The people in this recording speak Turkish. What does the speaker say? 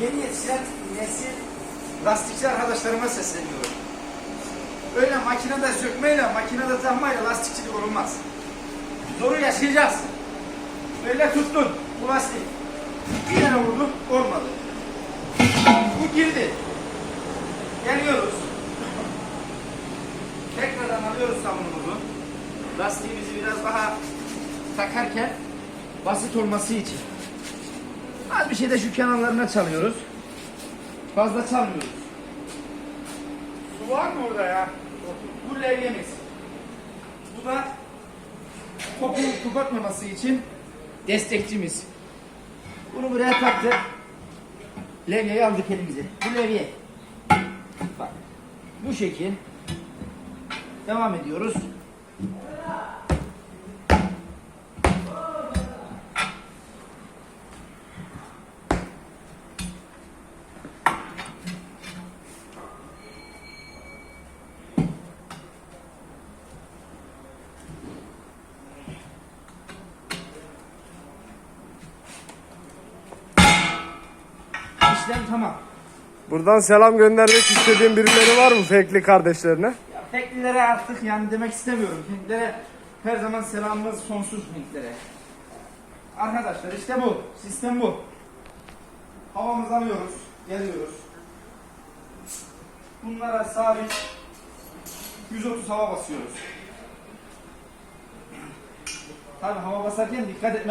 yeni yetişen nesil lastikçi arkadaşlarıma sesleniyorum. Öyle makinede sökmeyle, makinede takmayla lastikçilik olmaz. Zoru yaşayacaksın. Böyle tuttun bu lastik. Bir yere vurdun olmadı. Bu girdi. Geliyoruz. Tekrardan alıyoruz sabunumuzu. Lastiğimizi biraz daha takarken basit olması için. Az bir şey de şu kenarlarına çalıyoruz. Fazla çalmıyoruz. Su var mı orada ya? Bu levyemiz. Bu da kokuyu kapatmaması için destekçimiz. Bunu buraya taktık. Levyeyi aldık elimize. Bu levye. Bak. Bu şekil. Devam ediyoruz. İşlem tamam. Buradan selam göndermek istediğin birileri var mı Fekli kardeşlerine? Ya Peklilere artık yani demek istemiyorum. Pinklere her zaman selamımız sonsuz Pinklere. Arkadaşlar işte bu. Sistem bu. Havamızı alıyoruz. Geliyoruz. Bunlara sabit 130 hava basıyoruz. Tabi hava basarken dikkat etme.